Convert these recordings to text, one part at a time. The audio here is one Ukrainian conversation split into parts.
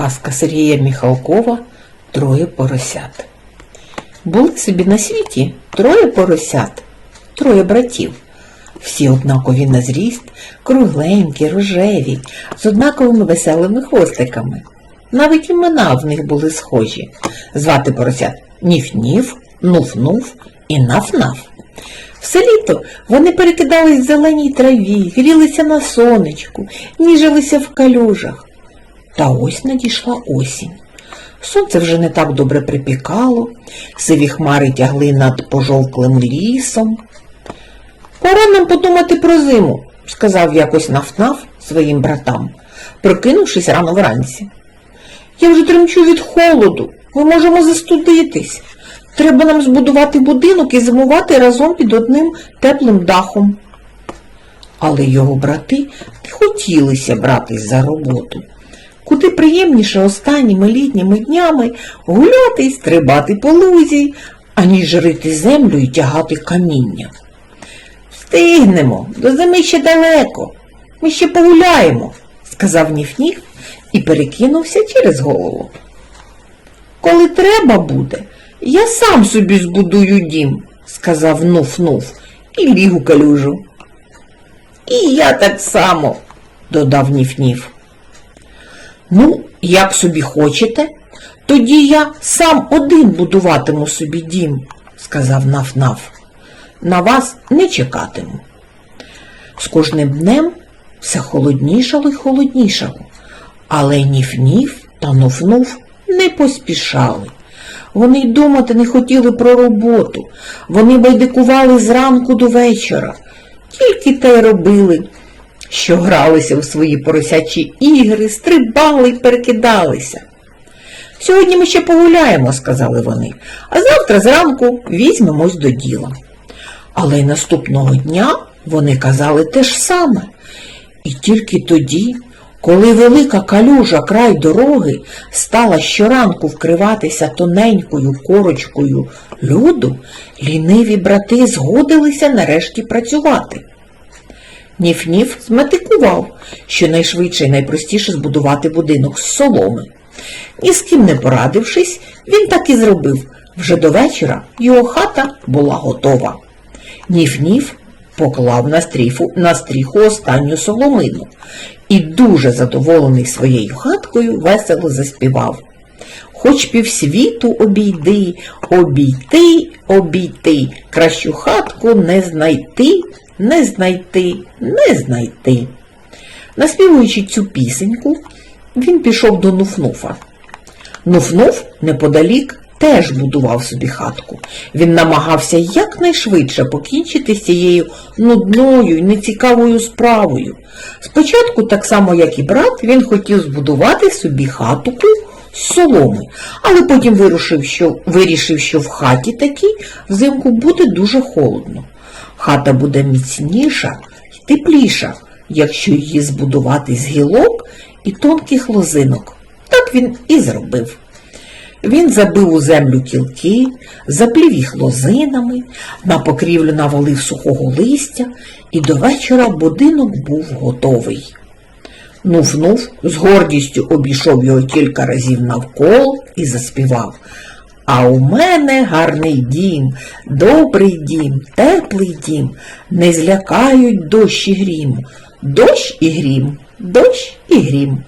Казка Сергія Міхалкова Троє поросят. Були собі на світі троє поросят, троє братів. Всі однакові на зріст, кругленькі, рожеві, з однаковими веселими хвостиками. Навіть імена в них були схожі. Звати поросят Ніф-Ніф, Нуф-Нуф і Наф-Наф. Все літо вони перекидались в зеленій траві, грілися на сонечку, ніжилися в калюжах. Та ось надійшла осінь. Сонце вже не так добре припікало, сиві хмари тягли над пожовклим лісом. Пора нам подумати про зиму, сказав якось Наф-Наф своїм братам, прокинувшись рано вранці. Я вже тремчу від холоду, ми можемо застудитись. Треба нам збудувати будинок і зимувати разом під одним теплим дахом. Але його брати не хотілися братись за роботу. Куди приємніше останніми літніми днями гуляти й стрибати по лузі, аніж рити землю і тягати каміння. Встигнемо, до зими ще далеко. Ми ще погуляємо, сказав Ніф-Ніф і перекинувся через голову. Коли треба буде, я сам собі збудую дім, сказав Нуф-Нуф і ліг у калюжу. І я так само, додав Ніф-Ніф. Ну, як собі хочете, тоді я сам один будуватиму собі дім, сказав Наф-Наф. На вас не чекатиму. З кожним днем все холоднішало й холоднішало, але Ніф-Ніф та Нуф-Нуф не поспішали. Вони й думати не хотіли про роботу. Вони байдикували зранку до вечора. Тільки те й робили, що гралися у свої поросячі ігри, стрибали й перекидалися. Сьогодні ми ще погуляємо, сказали вони, а завтра зранку візьмемось до діла. Але й наступного дня вони казали те ж саме. І тільки тоді, коли велика калюжа край дороги стала щоранку вкриватися тоненькою корочкою льоду, ліниві брати згодилися нарешті працювати. Ніф-Ніф зметикував, що найшвидше і найпростіше збудувати будинок з соломи. Ні з ким не порадившись, він так і зробив. Вже до вечора його хата була готова. Ніф-Ніф поклав на стріху, на стріху останню соломину і, дуже задоволений своєю хаткою, весело заспівав. Хоч півсвіту обійди, обійти, обійти, кращу хатку не знайти, не знайти, не знайти. Наспівуючи цю пісеньку, він пішов до Нуфнуфа. Нуфнуф неподалік теж будував собі хатку. Він намагався якнайшвидше покінчити з цією нудною і нецікавою справою. Спочатку, так само як і брат, він хотів збудувати собі хатку з соломи, але потім вирішив, що, вирішив, що в хаті такій взимку буде дуже холодно. Хата буде міцніша і тепліша, якщо її збудувати з гілок і тонких лозинок. Так він і зробив. Він забив у землю кілки, заплів їх лозинами, на покрівлю навалив сухого листя, і до вечора будинок був готовий. Нуф-нуф з гордістю обійшов його кілька разів навколо і заспівав. А у мене гарний дім, добрий дім, теплий дім, не злякають дощ і грім, дощ і грім, дощ і грім.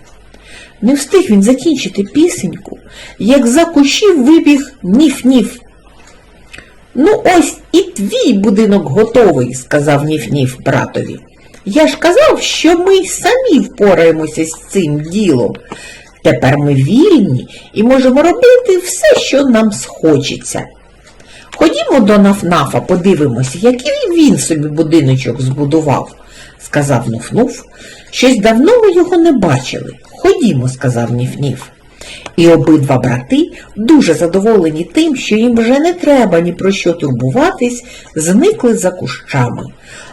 Не встиг він закінчити пісеньку, як за кущів вибіг ніф-ніф. Ну, ось і твій будинок готовий, сказав ніф-ніф братові. Я ж казав, що ми самі впораємося з цим ділом. Тепер ми вільні і можемо робити все, що нам схочеться. Ходімо до Нафнафа, подивимося, який він собі будиночок збудував, сказав Нуф-Нуф. Щось давно ми його не бачили. Ходімо, сказав Ніф-Ніф. І обидва брати, дуже задоволені тим, що їм вже не треба ні про що турбуватись, зникли за кущами.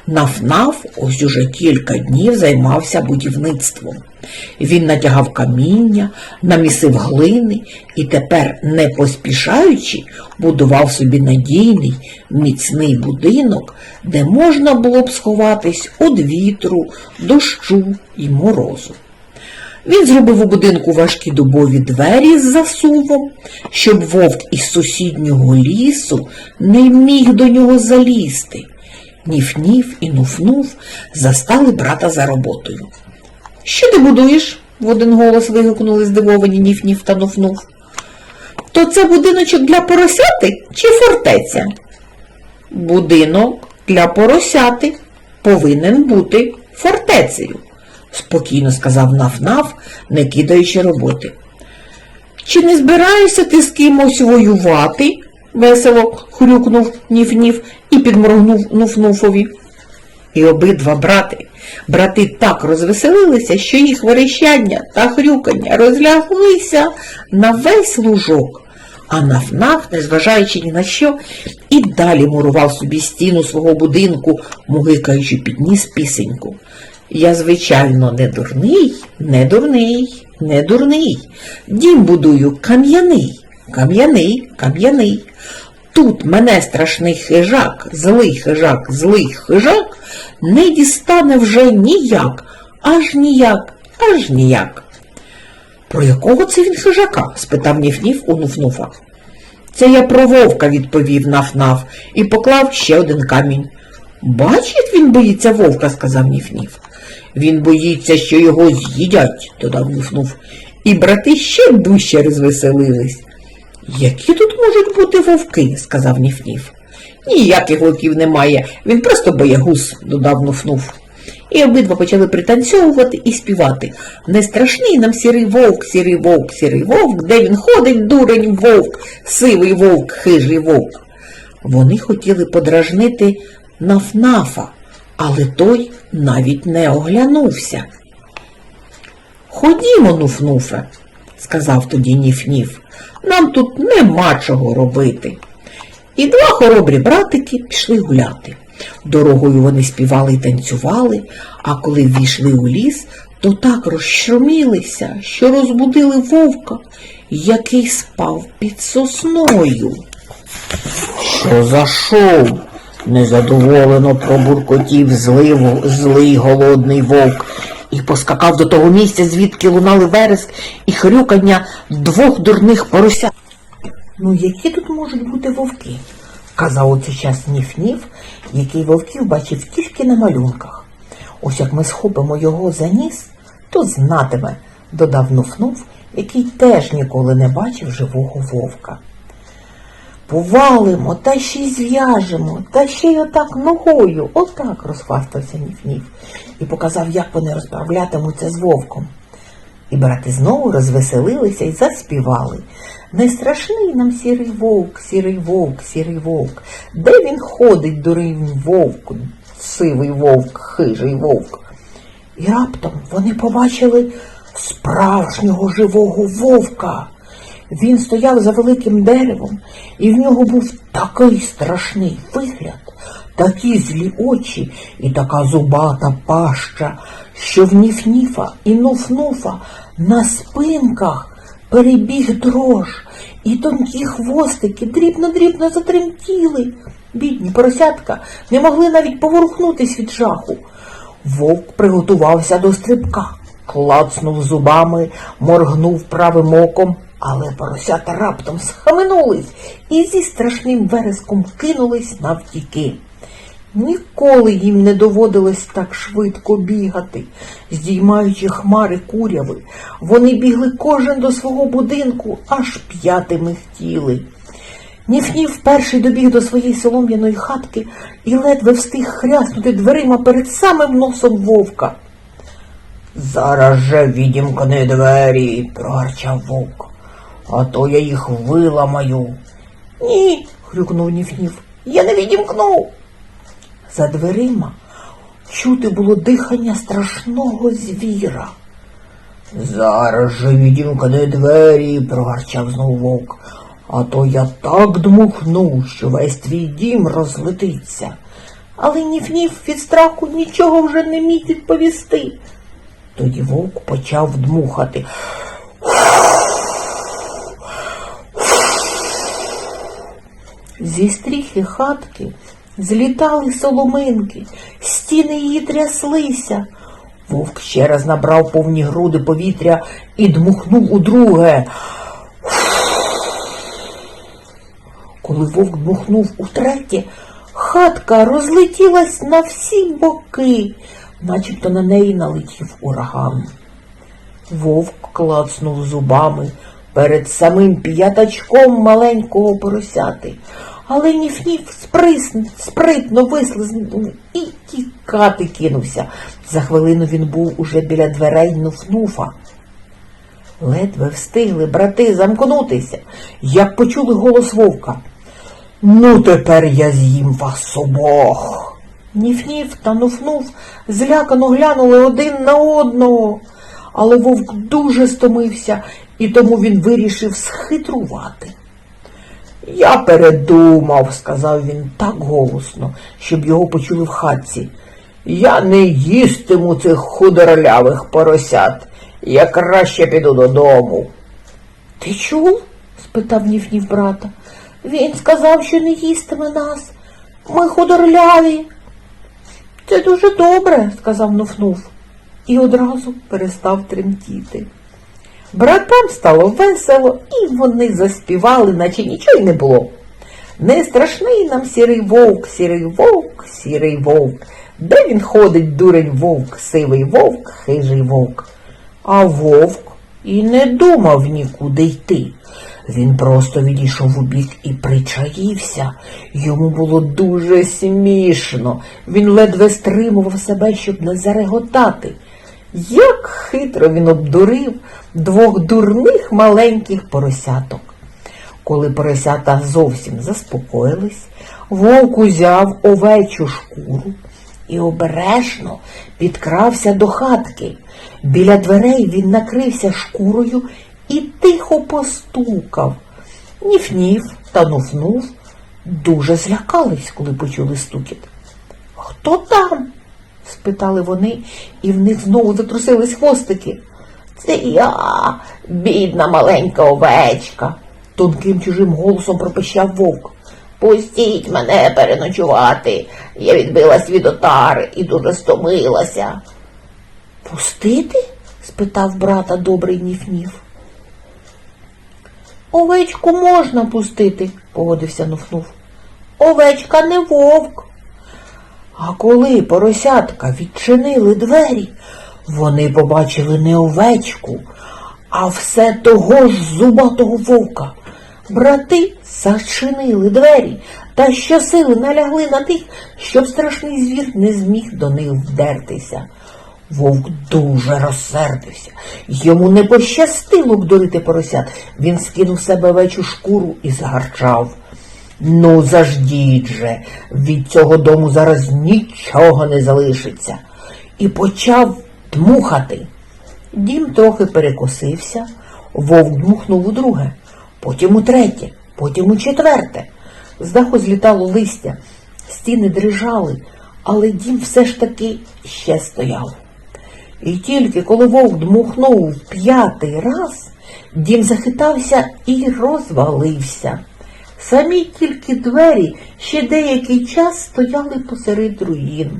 Наф-Наф ось уже кілька днів займався будівництвом. Він натягав каміння, намісив глини і тепер, не поспішаючи, будував собі надійний, міцний будинок, де можна було б сховатись від вітру, дощу і морозу. Він зробив у будинку важкі дубові двері з засувом, щоб вовк із сусіднього лісу не міг до нього залізти. Ніф-ніф і нуф-нуф застали брата за роботою. Що ти будуєш? в один голос вигукнули здивовані Ніф-Ніф та Нуф-Нуф. То це будиночок для поросяти чи фортеця? Будинок для поросяти повинен бути фортецею, спокійно сказав Наф-Наф, не кидаючи роботи. Чи не збираєшся ти з кимось воювати? Весело хрюкнув Ніф-Ніф і підморгнув Нуф-Нуфові. І обидва брати, брати так розвеселилися, що їх верещання та хрюкання розляглися на весь лужок. А Наф-Наф, незважаючи ні на що, і далі мурував собі стіну свого будинку, мугикаючи під ніс пісеньку. Я, звичайно, не дурний, не дурний, не дурний. Дім будую кам'яний, кам'яний, кам'яний. Тут мене страшний хижак, злий хижак, злий хижак, не дістане вже ніяк, аж ніяк, аж ніяк. Про якого це він хижака? спитав Ніф-Ніф у Нуф-Нуфа. Це я про вовка, відповів Наф-Наф і поклав ще один камінь. Бач, як він боїться вовка, сказав Ніф-Ніф. Він боїться, що його з'їдять, додав Нуф-Нуф. І брати ще дужче розвеселились. Які тут можуть бути вовки? сказав Ніф-Ніф. Ніяких вовків немає, він просто боягуз, додав Нуф-Нуф. І обидва почали пританцьовувати і співати. Не страшний нам сірий вовк, сірий вовк, сірий вовк, де він ходить, дурень вовк, сивий вовк, хижий вовк. Вони хотіли подражнити Наф-Нафа, але той навіть не оглянувся. Ходімо, Нуф-Нуфе, сказав тоді Ніф-Ніф, нам тут нема чого робити. І два хоробрі братики пішли гуляти. Дорогою вони співали й танцювали, а коли ввійшли у ліс, то так розшумілися, що розбудили вовка, який спав під сосною. Що за шоу? незадоволено пробуркотів злий, злий голодний вовк і поскакав до того місця, звідки лунали вереск і хрюкання двох дурних поросят. Ну, які тут можуть бути вовки? казав у цей час Ніф-Ніф, який вовків бачив тільки на малюнках. Ось як ми схопимо його за ніс, то знатиме, додав Нуф-Нуф, який теж ніколи не бачив живого вовка. Повалимо, та ще й зв'яжемо, та ще й отак ногою, отак розхвастався Ніф-Ніф і показав, як вони розправлятимуться з вовком. І брати знову розвеселилися і заспівали. Не страшний нам сірий вовк, сірий вовк, сірий вовк. Де він ходить, дурий вовк, сивий вовк, хижий вовк. І раптом вони побачили справжнього живого вовка. Він стояв за великим деревом, і в нього був такий страшний вигляд, такі злі очі і така зубата паща, що в Ніф-Ніфа і Нуф-Нуфа на спинках перебіг дрож, і тонкі хвостики дрібно-дрібно затремтіли. Бідні поросятка не могли навіть поворухнутись від жаху. Вовк приготувався до стрибка, клацнув зубами, моргнув правим оком, але поросята раптом схаменулись і зі страшним вереском кинулись навтіки. Ніколи їм не доводилось так швидко бігати, здіймаючи хмари куряви. Вони бігли кожен до свого будинку, аж п'яти михтіли. Ніф-Ніф перший добіг до своєї солом'яної хатки і ледве встиг хряснути дверима перед самим носом вовка. Зараз же відімкни двері, прогарчав вовк, а то я їх виламаю. Ні, хрюкнув Ніф-Ніф, я не відімкну. За дверима чути було дихання страшного звіра. Зараз же відімкни двері, прогарчав знову вовк, а то я так дмухну, що весь твій дім розлетиться. Але Ніф-Ніф від страху нічого вже не міг відповісти. Тоді вовк почав дмухати. Зі стріхи хатки злітали соломинки, стіни її тряслися. Вовк ще раз набрав повні груди повітря і дмухнув у друге. Коли вовк дмухнув утретє, хатка розлетілась на всі боки, начебто на неї налетів ураган. Вовк клацнув зубами перед самим п'ятачком маленького поросяти, але ніф-ніф спритно вислизнув і тікати кинувся. За хвилину він був уже біля дверей Нуфнуфа. Ледве встигли брати замкнутися, як почули голос вовка. Ну, тепер я з'їм вас обох. Ніф-ніф та нуфнув злякано глянули один на одного. Але вовк дуже стомився, і тому він вирішив схитрувати. Я передумав, сказав він так голосно, щоб його почули в хатці. Я не їстиму цих худорлявих поросят. Я краще піду додому. Ти чув? спитав Ніф-Ніф брата. Він сказав, що не їстиме нас. Ми худорляві. Це дуже добре, сказав Нуфнув, і одразу перестав тремтіти. Братам стало весело, і вони заспівали, наче нічого й не було. Не страшний нам сірий вовк, сірий вовк, сірий вовк. Де він ходить, дурень вовк, сивий вовк, хижий вовк. А вовк і не думав нікуди йти. Він просто відійшов у бік і причаївся. Йому було дуже смішно. Він ледве стримував себе, щоб не зареготати. Як хитро він обдурив двох дурних маленьких поросяток. Коли поросята зовсім заспокоїлись, вовк узяв овечу шкуру і обережно підкрався до хатки. Біля дверей він накрився шкурою і тихо постукав. Ніф-ніф та нуфнув дуже злякались, коли почули стукіт. Хто там? Спитали вони, і в них знову затрусились хвостики. Це я, бідна маленька овечка, тонким чужим голосом пропищав вовк. Пустіть мене переночувати. Я відбилась від отари і дуже стомилася. Пустити? спитав брата добрий ніф-ніф. Овечку можна пустити, погодився Нуфнув. Овечка не вовк. А коли поросятка відчинили двері, вони побачили не овечку, а все того ж зубатого вовка. Брати зачинили двері та щосили налягли на тих, щоб страшний звір не зміг до них вдертися. Вовк дуже розсердився. Йому не пощастило обдурити поросят. Він скинув себе овечу шкуру і загарчав. Ну, заждіть же, від цього дому зараз нічого не залишиться. І почав дмухати. Дім трохи перекосився, вовк дмухнув у друге, потім у третє, потім у четверте. З даху злітало листя, стіни дрижали, але дім все ж таки ще стояв. І тільки коли вовк дмухнув п'ятий раз, дім захитався і розвалився. Самі тільки двері ще деякий час стояли посеред руїн.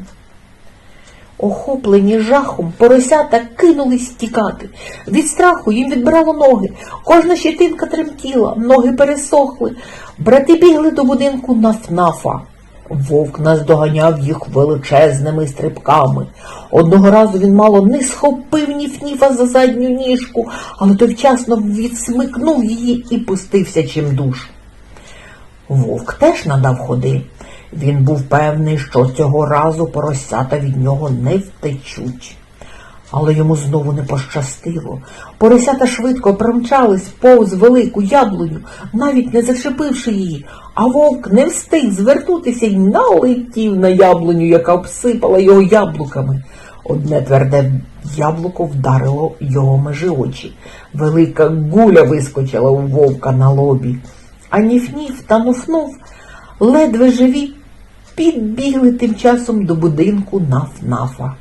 Охоплені жахом, поросята кинулись тікати. Від страху їм відбирало ноги, кожна щетинка тремтіла, ноги пересохли. Брати бігли до будинку нафнафа. Вовк наздоганяв їх величезними стрибками. Одного разу він мало не схопив ніф-ніфа за задню ніжку, але той вчасно відсмикнув її і пустився чимдуж. Вовк теж надав ходи. Він був певний, що цього разу поросята від нього не втечуть. Але йому знову не пощастило. Поросята швидко промчались повз велику яблуню, навіть не зачепивши її, а вовк не встиг звернутися й налетів на яблуню, яка обсипала його яблуками. Одне тверде яблуко вдарило його межи очі. Велика гуля вискочила у вовка на лобі. А ніф-ніф та нуфнув, ледве живі, підбігли тим часом до будинку наф-нафа.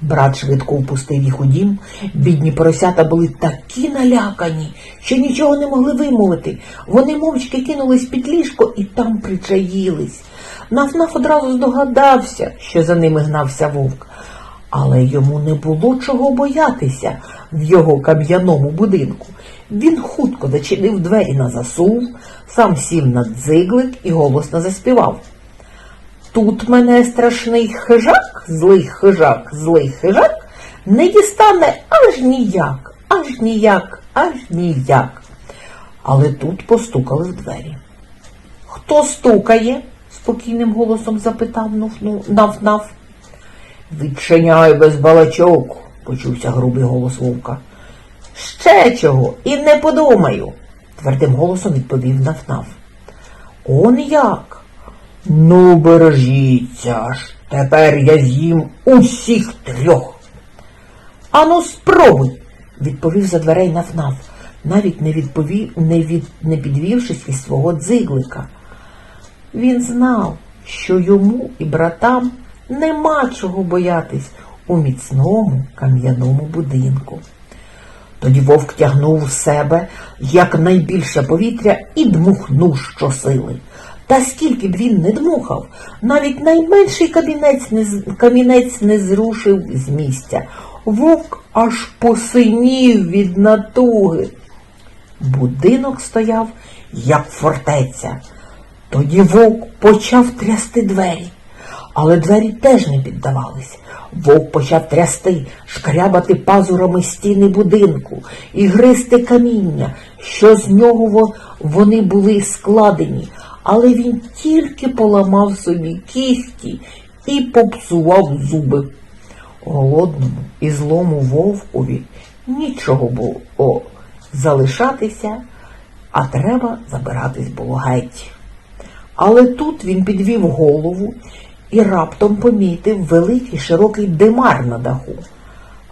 Брат швидко впустив їх у дім. Бідні поросята були такі налякані, що нічого не могли вимовити. Вони мовчки кинулись під ліжко і там причаїлись. Наф-наф одразу здогадався, що за ними гнався вовк. Але йому не було чого боятися в його кам'яному будинку. Він хутко зачинив двері на засув, сам сів на дзиглик і голосно заспівав. Тут мене страшний хижак, злий хижак, злий хижак, не дістане аж ніяк, аж ніяк, аж ніяк. Але тут постукали в двері. Хто стукає? спокійним голосом запитав Наф-Наф. Відчиняй без балачок, почувся грубий голос вовка. Ще чого, і не подумаю, твердим голосом відповів Наф-Наф. Он як? Ну, бережіться ж, тепер я з'їм усіх трьох. Ану, спробуй, відповів за дверей Наф-Наф, навіть не відповів, не, від, не підвівшись із свого дзиглика. Він знав, що йому і братам нема чого боятись у міцному кам'яному будинку. Тоді вовк тягнув в себе якнайбільше повітря і дмухнув щосили. Та скільки б він не дмухав, навіть найменший камінець не, камінець не зрушив з місця. Вовк аж посинів від натуги. Будинок стояв, як фортеця. Тоді вовк почав трясти двері, але двері теж не піддавались. Вовк почав трясти, шкрябати пазурами стіни будинку і гризти каміння, що з нього вони були складені, але він тільки поламав собі кісті і попсував зуби. Голодному і злому вовкові нічого було залишатися, а треба забиратись було геть. Але тут він підвів голову і раптом помітив великий широкий димар на даху.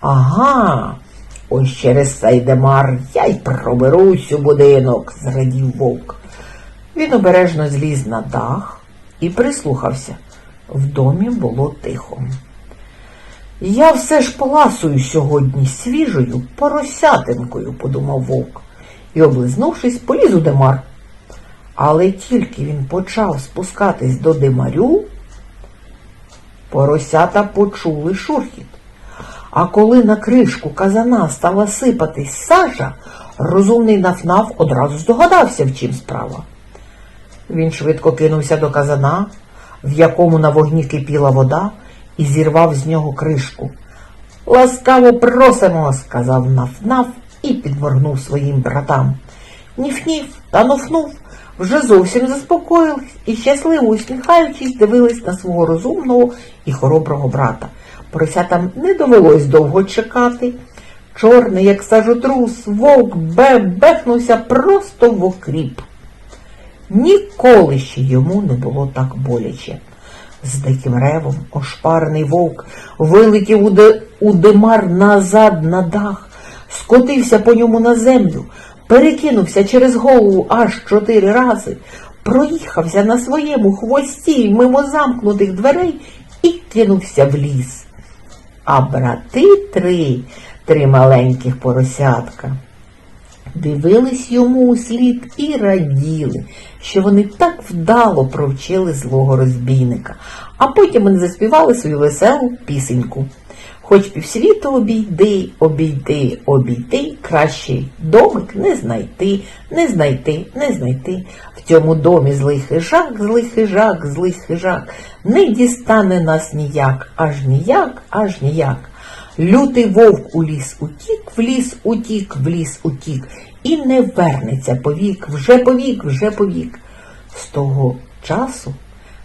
Ага, ось через цей димар я й проберусь у будинок, зрадів вовк. Він обережно зліз на дах і прислухався. В домі було тихо. Я все ж поласую сьогодні свіжою поросятинкою, подумав вовк, і, облизнувшись, поліз у димар. Але тільки він почав спускатись до димарю, поросята почули шурхіт. А коли на кришку казана стала сипатись сажа, розумний нафнаф одразу здогадався, в чим справа. Він швидко кинувся до казана, в якому на вогні кипіла вода, і зірвав з нього кришку. Ласкаво просимо, сказав нафнаф і підморгнув своїм братам. Ніф-ніф та нуфнув вже зовсім заспокоїлись і щасливо усміхаючись дивились на свого розумного і хороброго брата. Поросятам не довелось довго чекати. Чорний, як сажотрус, вовк бе-бехнувся просто в окріп. Ніколи ще йому не було так боляче. З диким ревом ошпарений вовк вилетів у димар назад на дах, скотився по ньому на землю, перекинувся через голову аж чотири рази, проїхався на своєму хвості мимо замкнутих дверей і кинувся в ліс. А брати три, три маленьких поросятка дивились йому у слід і раділи, що вони так вдало провчили злого розбійника, а потім вони заспівали свою веселу пісеньку. Хоч півсвіту обійди, обійди, обійди, кращий домик не знайти, не знайти, не знайти. В цьому домі злий хижак, злий хижак, злий хижак, не дістане нас ніяк, аж ніяк, аж ніяк. Лютий вовк у ліс утік, в ліс утік, в ліс утік, і не вернеться повік, вже повік, вже повік. З того часу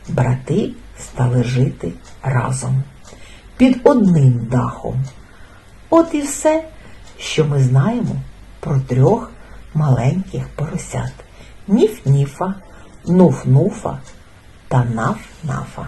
брати стали жити разом під одним дахом. От і все, що ми знаємо про трьох маленьких поросят Ніф-ніфа, нуф-нуфа та наф-нафа.